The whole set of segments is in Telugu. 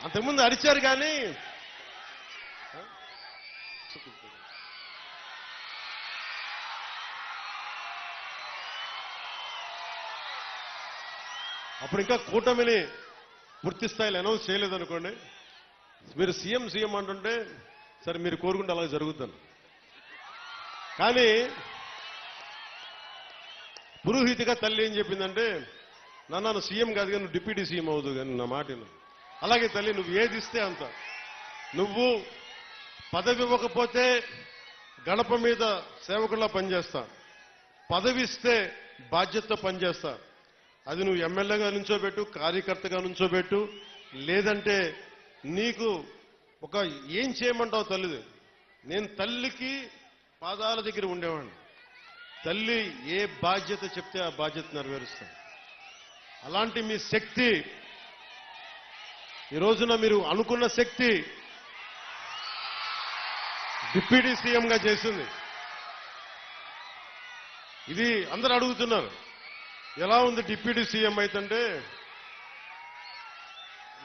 అంతకుముందు అరిచారు కానీ అప్పుడు ఇంకా కూటమిని పూర్తి స్థాయిలో అనౌన్స్ చేయలేదనుకోండి మీరు సీఎం సీఎం అంటుంటే సరే మీరు కోరుకుంటే అలా జరుగుతుంది. కానీ పురోహితిగా తల్లి ఏం చెప్పిందంటే నాన్న సీఎం కాదు కానీ డిప్యూటీ సీఎం అవుదు కానీ నా మాట అలాగే తల్లి నువ్వు ఏది ఇస్తే అంత. నువ్వు పదవి ఇవ్వకపోతే గడప మీద సేవకుల్లా పనిచేస్తా. పదవి ఇస్తే బాధ్యతతో పనిచేస్తా. అది నువ్వు ఎమ్మెల్యేగా నుంచోబెట్టు కార్యకర్తగా నుంచోబెట్టు లేదంటే నీకు ఒక ఏం చేయమంటావు తల్లిది? నేను తల్లికి పాదాల దగ్గర ఉండేవాడిని. తల్లి ఏ బాధ్యత చెప్తే ఆ బాధ్యత నెరవేరుస్తాను. అలాంటి మీ శక్తి ఈ రోజున మీరు అనుకున్న శక్తి డిప్యూటీ సీఎంగా చేసింది. ఇది అందరు అడుగుతున్నారు ఎలా ఉంది డిప్యూటీ సీఎం అయితే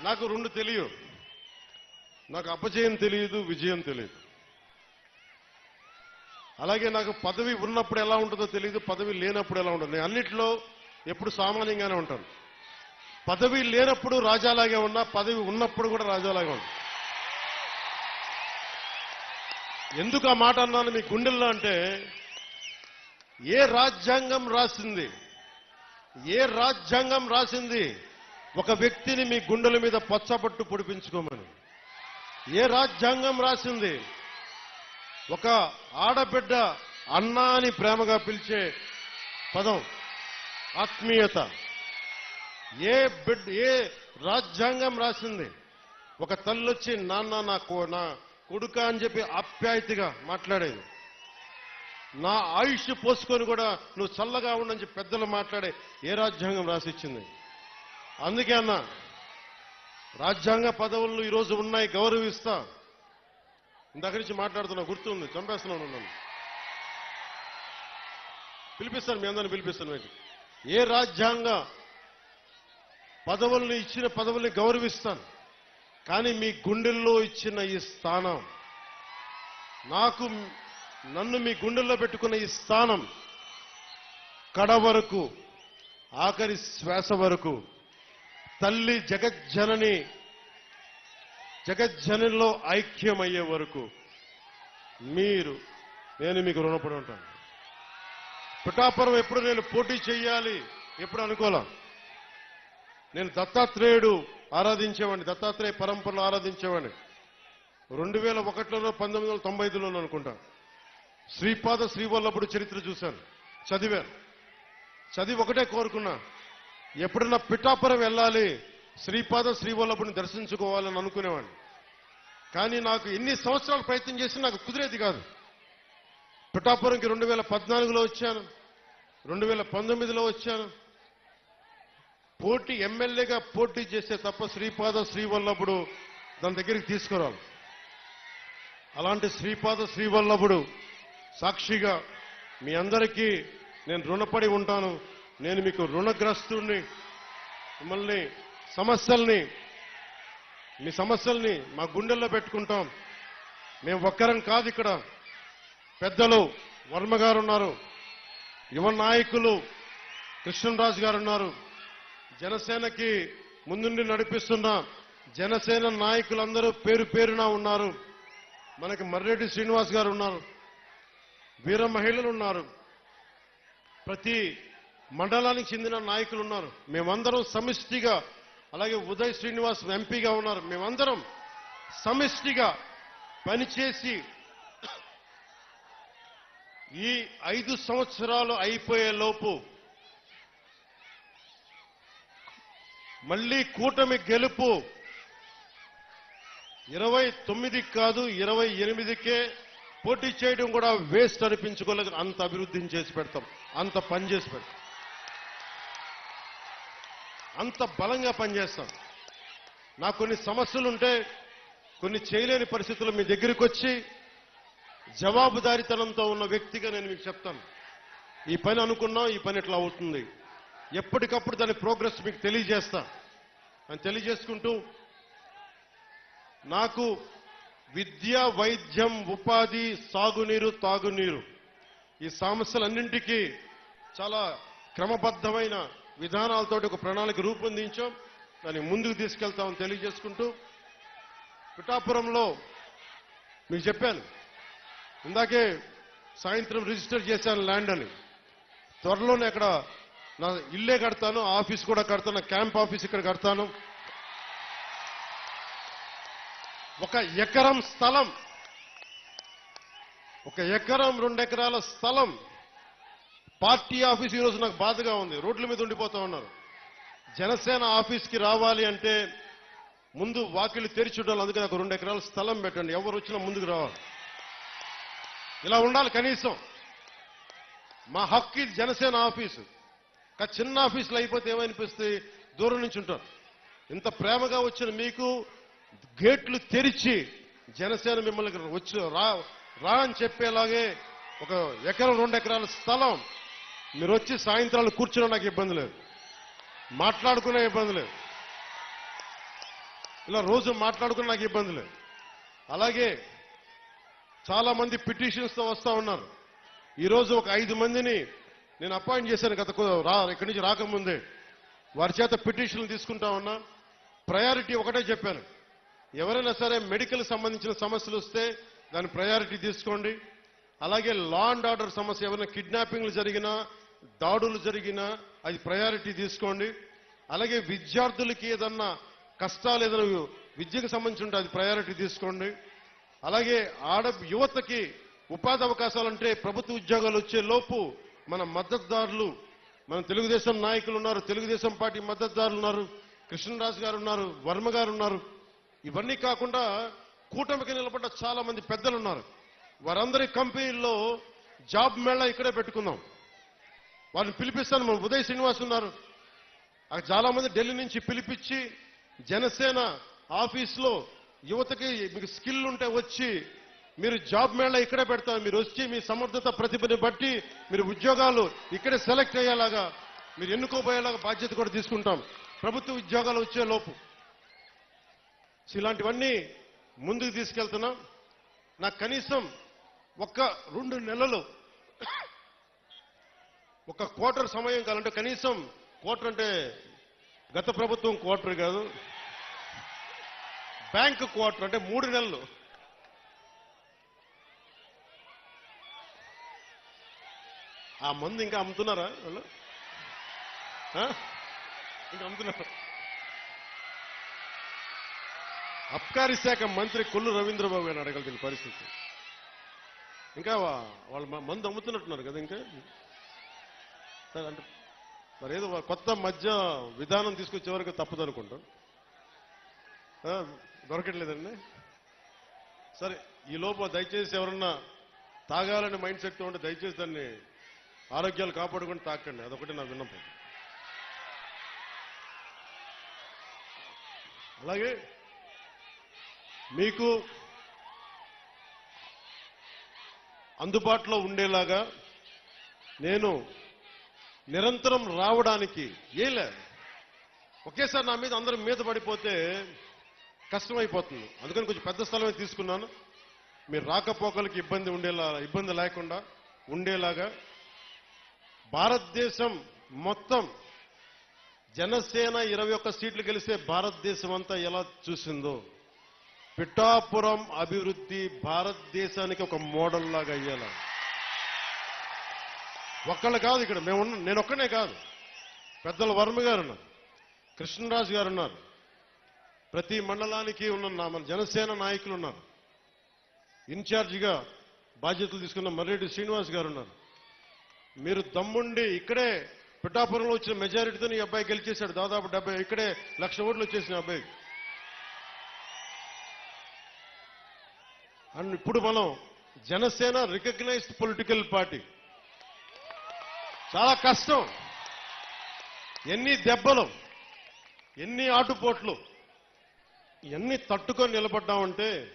నాకు రెండు తెలియదు నాకు అపజయం తెలియదు విజయం తెలియదు. అలాగే నాకు పదవి ఉన్నప్పుడు ఎలా ఉంటుందో తెలియదు పదవి లేనప్పుడు ఎలా ఉంటుంది. అన్నిట్లో ఎప్పుడు సామాన్యంగానే ఉంటాను. పదవి లేనప్పుడు రాజాలాగే ఉన్నా పదవి ఉన్నప్పుడు కూడా రాజాలాగే ఉన్నా ఎందుకు ఆ మాట అన్నాను మీ గుండెల్లో అంటే ఏ రాజ్యాంగం రాసింది ఏ రాజ్యాంగం రాసింది ఒక వ్యక్తిని మీ గుండెల మీద పచ్చబట్టు పొడిపించుకోమని? ఏ రాజ్యాంగం రాసింది ఒక ఆడబిడ్డ అన్నా అని ప్రేమగా పిలిచే పదం ఆత్మీయత. ఏ బిడ్డ ఏ రాజ్యాంగం రాసింది? ఒక తల్లొచ్చి నాన్న నా నా కొడుక అని చెప్పి ఆప్యాయతగా మాట్లాడేది. నా ఆయుష్ పోసుకొని కూడా నువ్వు చల్లగా ఉండని చెప్పి పెద్దలు మాట్లాడే ఏ రాజ్యాంగం రాసిచ్చింది? అందుకే అన్న రాజ్యాంగ పదవులు ఈరోజు ఉన్నాయి గౌరవిస్తా. దగ్గర నుంచి మాట్లాడుతున్నా గుర్తుంది చంపేస్తున్నాను నన్ను. పిలిపిస్తాను మీ అందరిని పిలిపిస్తాను మీకు ఏ రాజ్యాంగ పదవుల్ని ఇచ్చిన పదవుల్ని గౌరవిస్తాను. కానీ మీ గుండెల్లో ఇచ్చిన ఈ స్థానం నాకు నన్ను మీ గుండెల్లో పెట్టుకున్న ఈ స్థానం కడ వరకు ఆఖరి శ్వాస వరకు తల్లి జగజ్జనని జగజ్జనంలో ఐక్యమయ్యే వరకు మీరు నేను మీకు రుణపడి ఉంటాను. పిఠాపురం ఎప్పుడు నేను పోటీ చేయాలి ఎప్పుడు అనుకోలే? నేను దత్తాత్రేయుడు ఆరాధించేవాడిని దత్తాత్రేయ పరంపరలో ఆరాధించేవాడిని. రెండు వేల ఒకటిలోనో పంతొమ్మిది వందల తొంభై ఐదులో అనుకుంటా. శ్రీపాద శ్రీవల్లభుడు చరిత్ర చూశాను. చదివాను. చదివి ఒకటే కోరుకున్నా. ఎప్పుడన్నా పిఠాపురం వెళ్ళాలి శ్రీపాద శ్రీవల్లభుడిని దర్శించుకోవాలని అనుకునేవాడిని. కానీ నాకు ఎన్ని సంవత్సరాలు ప్రయత్నం చేసినా నాకు కుదిరేది కాదు. పిఠాపురంకి రెండు వేల పద్నాలుగులో వచ్చాను. రెండు వేల పంతొమ్మిదిలో వచ్చాను. పోటీ ఎమ్మెల్యేగా పోటీ చేస్తే తప్ప శ్రీపాద శ్రీవల్లభుడు దాని దగ్గరికి తీసుకురాలి అలాంటి శ్రీపాద శ్రీవల్లభుడు సాక్షిగా మీ అందరికీ నేను రుణపడి ఉంటాను. నేను మీకు రుణగ్రస్తుడిని మిమ్మల్ని సమస్యల్ని మీ సమస్యల్ని మా గుండెల్లో పెట్టుకుంటాం. మేము ఒక్కరం కాదు ఇక్కడ. పెద్దలు వర్మ గారు ఉన్నారు యువ నాయకులు కృష్ణరాజు గారు ఉన్నారు. జనసేనకి ముందుండి నడిపిస్తున్న జనసేన నాయకులందరూ పేరు పేరున ఉన్నారు. మనకి మర్రెడ్డి శ్రీనివాస్ గారు ఉన్నారు. వీర మహిళలు ఉన్నారు. ప్రతి మండలానికి చెందిన నాయకులు ఉన్నారు. మేమందరం సమిష్టిగా అలాగే ఉదయ్ శ్రీనివాస్ ఎంపీగా ఉన్నారు. మేమందరం సమిష్టిగా పనిచేసి ఈ ఐదు సంవత్సరాలు అయిపోయే లోపు మళ్ళీ కూటమి గెలుపు ఇరవై తొమ్మిదికి కాదు ఇరవై ఎనిమిదికే పోటీ చేయడం కూడా వేస్ట్ అనిపించుకోలేదు అంత అభివృద్ధిని చేసి పెడతాం. అంత పని చేసి పెడతాం. అంత బలంగా పనిచేస్తాం నాకు కొన్ని సమస్యలు ఉంటే కొన్ని చేయలేని పరిస్థితులు మీ దగ్గరికి వచ్చి జవాబుదారితనంతో ఉన్న వ్యక్తిగా నేను మీకు చెప్తాను. ఈ పని అనుకున్నా ఈ పని ఎట్లా అవుతుంది? ఎప్పటికప్పుడు దాని ప్రోగ్రెస్ మీకు తెలియజేస్తా. అని తెలియజేసుకుంటూ నాకు విద్య వైద్యం ఉపాధి సాగునీరు తాగునీరు ఈ సమస్యలన్నింటికీ చాలా క్రమబద్ధమైన విధానాలతోటి ఒక ప్రణాళిక రూపొందించాం. దాన్ని ముందుకు తీసుకెళ్తామని తెలియజేసుకుంటూ పిఠాపురంలో మీకు చెప్పాను. ఇందాకే సాయంత్రం రిజిస్టర్ చేశాను ల్యాండ్ అని. త్వరలోనే అక్కడ నా ఇల్లే కడతాను ఆఫీస్ కూడా కడతాను క్యాంప్ ఆఫీస్ ఇక్కడ కడతాను. ఒక ఎకరం స్థలం ఒక ఎకరం రెండు ఎకరాల స్థలం. పార్టీ ఆఫీస్ ఈరోజు నాకు బాధగా ఉంది రోడ్ల మీద ఉండిపోతా ఉన్నారు. జనసేన ఆఫీస్కి రావాలి అంటే ముందు వాకిలి తెరిచి ఉండాలి అందుకే నాకు రెండు ఎకరాల స్థలం పెట్టండి. ఎవరు వచ్చినా ముందుకు రావాలి. ఇలా ఉండాలి కనీసం. మా హక్కు ఇది జనసేన ఆఫీసు. కానీ చిన్న ఆఫీసులు అయిపోతే ఏమనిపిస్తుంది? దూరం నుంచి ఉంటారు ఇంత ప్రేమగా వచ్చిన మీకు గేట్లు తెరిచి జనసేన మిమ్మల్ని వచ్చి రా రా అని చెప్పేలాగే ఒక ఎకరం రెండు ఎకరాల స్థలం. మీరు వచ్చి సాయంత్రాలు కూర్చున్న నాకు ఇబ్బంది లేదు. మాట్లాడుకునే ఇబ్బంది లేదు. ఇలా రోజు మాట్లాడుకున్న నాకు ఇబ్బంది లేదు. అలాగే చాలా మంది వస్తూ ఉన్నారు. ఈరోజు ఒక ఐదు మందిని నేను అపాయింట్ చేశాను గత రా ఇక్కడి నుంచి రాకముందే. వారి చేత పిటిషన్లు తీసుకుంటా ఉన్నా. ప్రయారిటీ ఒకటే చెప్పాను. ఎవరైనా సరే మెడికల్ సంబంధించిన సమస్యలు వస్తే దాని ప్రయారిటీ తీసుకోండి. అలాగే లా అండ్ ఆర్డర్ సమస్య ఏమైనా కిడ్నాపింగ్లు జరిగినా దాడులు జరిగినా అది ప్రయారిటీ తీసుకోండి. అలాగే విద్యార్థులకి ఏదన్నా కష్టాలు ఏదైనా విద్యకు సంబంధించి ఉంటే అది ప్రయారిటీ తీసుకోండి. అలాగే ఆడ యువతకి ఉపాధి అవకాశాలంటే ప్రభుత్వ ఉద్యోగాలు వచ్చే లోపు మన మద్దతుదారులు మన తెలుగుదేశం నాయకులు ఉన్నారు తెలుగుదేశం పార్టీ మద్దతుదారులు ఉన్నారు కృష్ణరాజు గారు ఉన్నారు వర్మ గారు ఉన్నారు. ఇవన్నీ కాకుండా కూటమికి నిలబడ్డ చాలా మంది పెద్దలు ఉన్నారు. వారందరి కంపెనీల్లో జాబ్ మేళా ఇక్కడే పెట్టుకుందాం. వారిని పిలిపిస్తాను. మన ఉదయ్ శ్రీనివాస్ ఉన్నారు. చాలా మంది ఢిల్లీ నుంచి పిలిపించి జనసేన ఆఫీస్లో యువతకి మీకు స్కిల్ ఉంటే వచ్చి మీరు జాబ్ మేళ ఇక్కడే పెడతారు మీరు వచ్చి మీ సమర్థత ప్రతిభని బట్టి మీరు ఉద్యోగాలు ఇక్కడే సెలెక్ట్ అయ్యేలాగా మీరు ఎన్నుకోబోయేలాగా బాధ్యత కూడా తీసుకుంటాం. ప్రభుత్వ ఉద్యోగాలు వచ్చే లోపు. ఇలాంటివన్నీ ముందుకు తీసుకెళ్తున్నాం. నాకు కనీసం ఒక్క రెండు నెలలు ఒక క్వార్టర్ సమయం కావాలంటే కనీసం క్వార్టర్ అంటే గత ప్రభుత్వం క్వార్టర్ కాదు. బ్యాంక్ క్వార్టర్ అంటే మూడు నెలలు. ఆ మందు ఇంకా అమ్ముతున్నారా వాళ్ళు? ఇంకా అమ్ముతున్నారు. అబ్కారీ శాఖ మంత్రి కొల్లు రవీంద్రబాబు గారిని అడగలిగిన పరిస్థితి. ఇంకా వాళ్ళు మ- మందు అమ్ముతున్నట్టున్నారు కదా ఇంకా? సరే అంటే మరి ఏదో కొత్త మధ్య విధానం తీసుకొచ్చే వరకు తప్పదు అనుకుంటాం. దొరకట్లేదండి. సరే ఈ లోపు దయచేసి ఎవరన్నా తాగాలని మైండ్ సెట్ ఉంటే దయచేసి దాన్ని ఆరోగ్యాలు కాపాడుకొని తాకండి. అదొకటి నా విన్నపం. అలాగే మీకు అందుబాటులో ఉండేలాగా నేను నిరంతరం రావడానికి ఏలే ఒకేసారి నా మీద అందరం మీద పడిపోతే కష్టమైపోతుంది. అందుకని కొంచెం పెద్ద స్థలమే తీసుకున్నాను. మీరు రాకపోకలకి ఇబ్బంది ఉండేలా ఇబ్బంది లేకుండా ఉండేలాగా భారతదేశం మొత్తం జనసేన ఇరవై ఒక్క సీట్లు గెలిస్తే భారతదేశం అంతా ఎలా చూసిందో? పిఠాపురం అభివృద్ధి భారతదేశానికి ఒక మోడల్ లాగా అయ్యేలా. ఒక్కళ్ళు కాదు ఇక్కడ మేము నేను ఒక్కనే కాదు. పెద్దల వర్మ గారు ఉన్నారు కృష్ణరాజు గారు ఉన్నారు. ప్రతి మండలానికి ఉన్న నా- మన జనసేన నాయకులు ఉన్నారు. ఇన్ఛార్జిగా బాధ్యతలు తీసుకున్న మర్రెడ్డి శ్రీనివాస్ గారు ఉన్నారు. మీరు దమ్ముండి ఇక్కడే పిఠాపురంలో వచ్చిన మెజారిటీతో ఈ అబ్బాయి గెలిచేశాడు. దాదాపు డెబ్బై ఇక్కడే లక్ష ఓట్లు వచ్చేసిన అబ్బాయి అండ్ ఇప్పుడు మనం జనసేన రికగ్నైజ్డ్ పొలిటికల్ పార్టీ. చాలా కష్టం. ఎన్ని దెబ్బలు ఎన్ని ఆటుపోట్లు ఎన్ని తట్టుకొని నిలబడ్డామంటే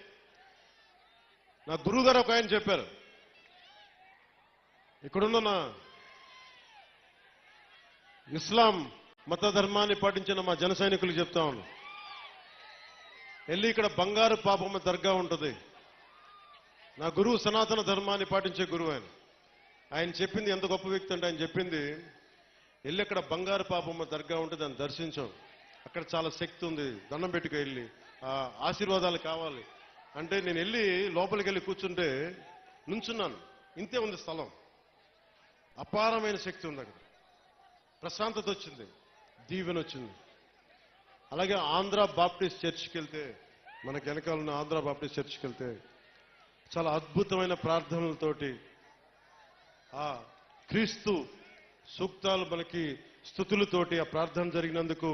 నా గురువు గారు ఒక ఆయన చెప్పారు. ఇక్కడున్న నా ఇస్లాం మత ధర్మాన్ని పాటించిన మా జన సైనికులు చెప్తా ఉన్నాను వెళ్ళి ఇక్కడ బంగారు పాపమ్మ దర్గా ఉంటుంది. నా గురువు సనాతన ధర్మాన్ని పాటించే గురువు ఆయన. ఆయన చెప్పింది ఎంత గొప్ప వ్యక్తి అంటే ఆయన చెప్పింది వెళ్ళి అక్కడ బంగారు పాపమ్మ దర్గా ఉంటుంది దాన్ని దర్శించాం. అక్కడ చాలా శక్తి ఉంది. దండం పెట్టుకు వెళ్ళి. ఆశీర్వాదాలు కావాలి. అంటే నేను వెళ్ళి లోపలికి వెళ్ళి కూర్చుంటే నుంచున్నాను. ఇంతే ఉంది స్థలం. అపారమైన శక్తి ఉంది అక్కడ ప్రశాంతత వచ్చింది. దీవెన వచ్చింది. అలాగే ఆంధ్ర బాప్టిస్ట్ చర్చ్కి వెళ్తే మనకి వెనకాల ఉన్న ఆంధ్ర బాప్టిస్ట్ చర్చ్కి వెళ్తే చాలా అద్భుతమైన ప్రార్థనలతోటి ఆ క్రీస్తు సూక్తాలు మనకి స్థుతులతోటి ఆ ప్రార్థన జరిగినందుకు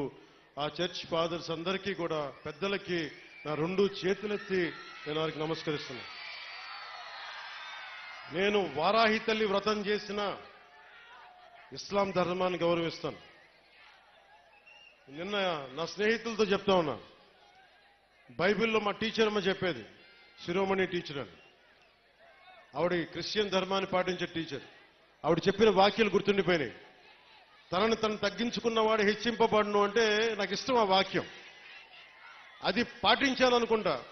ఆ చర్చ్ ఫాదర్స్ అందరికీ కూడా పెద్దలకి నా రెండు చేతులెత్తి నేను వారికి నమస్కరిస్తున్నాను నేను వారాహి తల్లి వ్రతం చేసిన ఇస్లాం ధర్మాన్ని గౌరవిస్తాను. నిన్న నా స్నేహితులతో చెప్తా ఉన్నా. బైబిల్లో మా టీచర్ అమ్మ చెప్పేది శిరోమణి టీచర్ అని. ఆవిడ క్రిస్టియన్ ధర్మాన్ని పాటించే టీచర్ ఆవిడ చెప్పిన వాక్యాలు గుర్తుండిపోయినాయి. తనను తను తగ్గించుకున్నవాడు హెచ్చింపబడును అంటే నాకు ఇష్టం ఆ వాక్యం. అది పాటించాలనుకుంటా.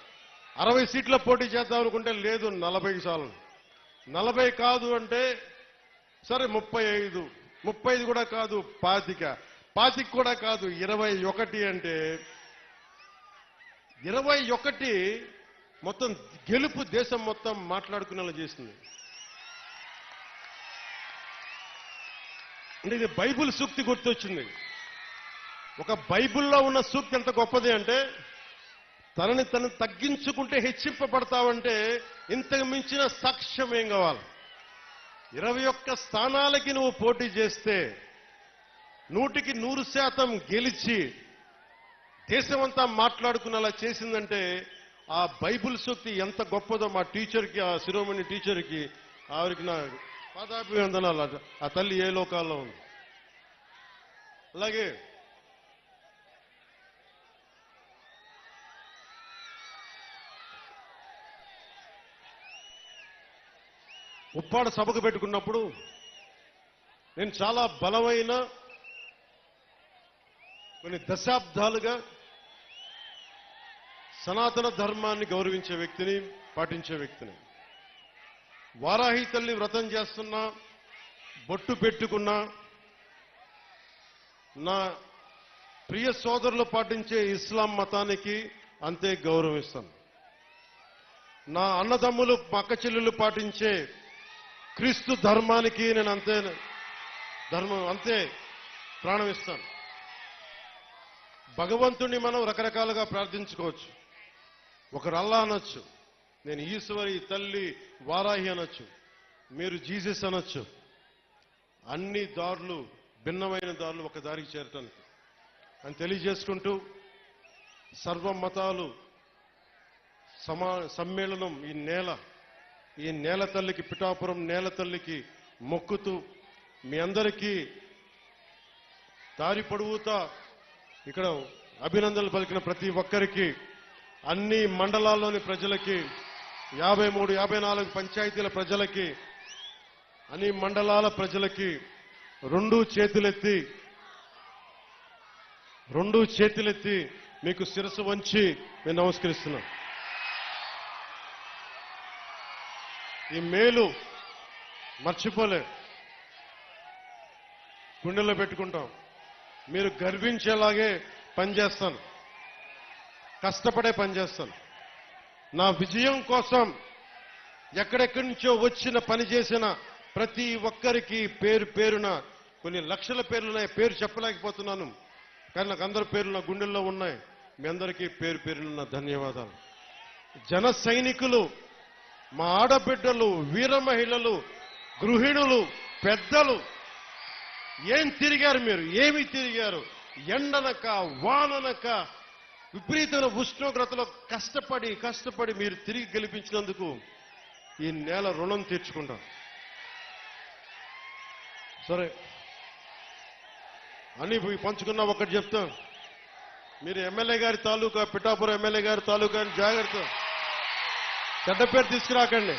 అరవై సీట్ల పోటీ చేద్దాం అనుకుంటే లేదు నలభై చాలు నలభై కాదు అంటే సరే ముప్పై ఐదు. ముప్పై కూడా కాదు పాతిక. పాతిక కూడా కాదు ఇరవై ఒకటి అంటే. ఇరవై ఒకటి మొత్తం గెలుపు దేశం మొత్తం మాట్లాడుకునేలా చేసింది. అంటే ఇది బైబిల్ సూక్తి గుర్తొచ్చింది. ఒక బైబిల్లో ఉన్న సూక్తి ఎంత గొప్పది అంటే తనని తను తగ్గించుకుంటే హెచ్చింపబడతావంటే ఇంతకు మించిన సాక్ష్యం ఏం కావాలి? ఇరవై ఒక్క స్థానాలకి నువ్వు పోటీ చేస్తే నూటికి నూరు శాతం గెలిచి దేశమంతా మాట్లాడుకునేలా చేసిందంటే ఆ బైబిల్ శక్తి ఎంత గొప్పదో మా టీచర్కి ఆ శిరోమణి టీచర్కి ఆవిడకి నా పాదాభివందనాలు. ఆ- ఆ తల్లి ఏ లోకాల్లో ఉంది? అలాగే ఉప్పాడ సభకు పెట్టుకున్నప్పుడు నేను చాలా బలమైన కొన్ని దశాబ్దాలుగా సనాతన ధర్మాన్ని గౌరవించే వ్యక్తిని పాటించే వ్యక్తిని. వారాహి తల్లి వ్రతం చేస్తున్నా బొట్టు పెట్టుకున్నా నా ప్రియ సోదరులు పాటించే ఇస్లాం మతానికి అంతే గౌరవిస్తాను. నా అన్నదమ్ములు పక్క చెల్లెలు పాటించే క్రీస్తు ధర్మానికి నేను అంతే ధర్మం అంతే ప్రాణం ఇస్తాను. భగవంతుణ్ణి మనం రకరకాలుగా ప్రార్థించుకోవచ్చు. ఒకరు అల్లా అనొచ్చు నేను ఈశ్వరి తల్లి వారాహి అనొచ్చు మీరు జీసస్ అనొచ్చు. అన్ని దారులు భిన్నమైన దారులు ఒక దారికి చేరటానికి. అని తెలియజేసుకుంటూ సర్వ మతాలు సమా సమ్మేళనం ఈ నేల ఈ నేల తల్లికి పిఠాపురం నేల తల్లికి మొక్కుతూ మీ అందరికీ దారి పొడుగుతా ఇక్కడ అభినందనలు పలికిన ప్రతి ఒక్కరికి అన్ని మండలాల్లోని ప్రజలకి యాభై మూడు యాభై నాలుగు పంచాయతీల ప్రజలకి అన్ని మండలాల ప్రజలకి రెండు చేతులెత్తి రెండు చేతులెత్తి మీకు శిరసు వంచి నేను నమస్కరిస్తున్నాను ఈ మేలు మర్చిపోలే. గుండెల్లో పెట్టుకుంటాం. మీరు గర్వించేలాగే పనిచేస్తాను. కష్టపడే పనిచేస్తాను. నా విజయం కోసం ఎక్కడెక్కడి నుంచో వచ్చిన పని చేసిన ప్రతి ఒక్కరికి పేరు పేరున కొన్ని లక్షల పేర్లు ఉన్నాయి. పేరు చెప్పలేకపోతున్నాను. కానీ నాకు అందరి పేర్లు నా గుండెల్లో ఉన్నాయి. మీ అందరికీ పేరు పేరున ధన్యవాదాలు. జన సైనికులు మా ఆడబిడ్డలు వీర మహిళలు గృహిణులు పెద్దలు ఏం తిరిగారు మీరు? ఏమి తిరిగారు? ఎండనక వాననక విపరీతమైన ఉష్ణోగ్రతలో కష్టపడి కష్టపడి మీరు తిరిగి గెలిపించినందుకు ఈ నేల రుణం తీర్చుకుంటాం. సరే. అని ఇవి పంచుకున్నా ఒకటి చెప్తాం. మీరు ఎమ్మెల్యే గారి తాలూకా పిఠాపురం ఎమ్మెల్యే గారి తాలూకా అని జాగ్రత్త. చెడ్డ పేరు తీసుకురాకండి.